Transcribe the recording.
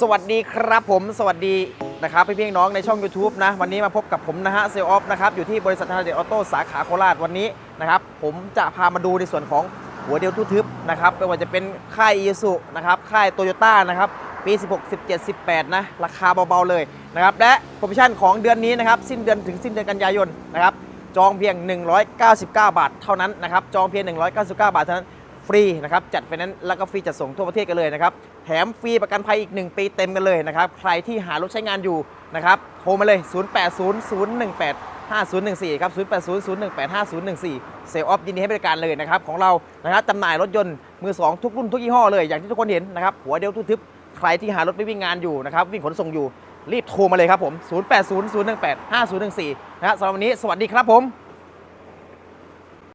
สวัสดีครับผมสวัสดีนะครับพี่พี่น้องในช่อง YouTube นะ วันนี้มาพบกับผมนะฮะเซลออฟนะครับอยู่ที่บริษัททาเดออโต้สาขาโคราชวันนี้นะครับ ผมจะพามาดูในส่วนของหัวเดียวทุทึบนะครับไม่ว่าจะเป็นค่ายอีสุนะครับค่ายโตโยต้านะครับปี 16 17 18 นะ ราคาเบา ๆ เลยนะครับ และโปรโมชั่นของเดือนนี้นะครับ สิ้นเดือนถึงสิ้นเดือนกันยายนนะครับ จองเพียง 199 บาทเท่านั้นนะครับ จองเพียง 199 บาทเท่านั้น ฟรีนะครับ จัดไฟแนนซ์แล้วก็ฟรีจัดส่งทั่วประเทศกันเลยนะครับ แถมฟรีประกันภัยอีก 1 ปีเต็มกันเลยนะครับ ใครที่หารถใช้งานอยู่นะครับ โทรมาเลย 080018 5014 ครับ 080018 5014 เซลออฟยินดีให้บริการเลยนะครับ ของเรา นะครับจำหน่ายรถยนต์มือ 2 ทุกรุ่นทุกยี่ห้อเลย อย่างที่ทุกคนเห็นนะครับ หัวเดียวทุกทึบ ใครที่หารถไปวิ่งงานอยู่นะครับ วิ่งขนส่งอยู่ รีบโทรมาเลยครับผม 080018 5014 นะฮะสำหรับวันนี้สวัสดีครับผม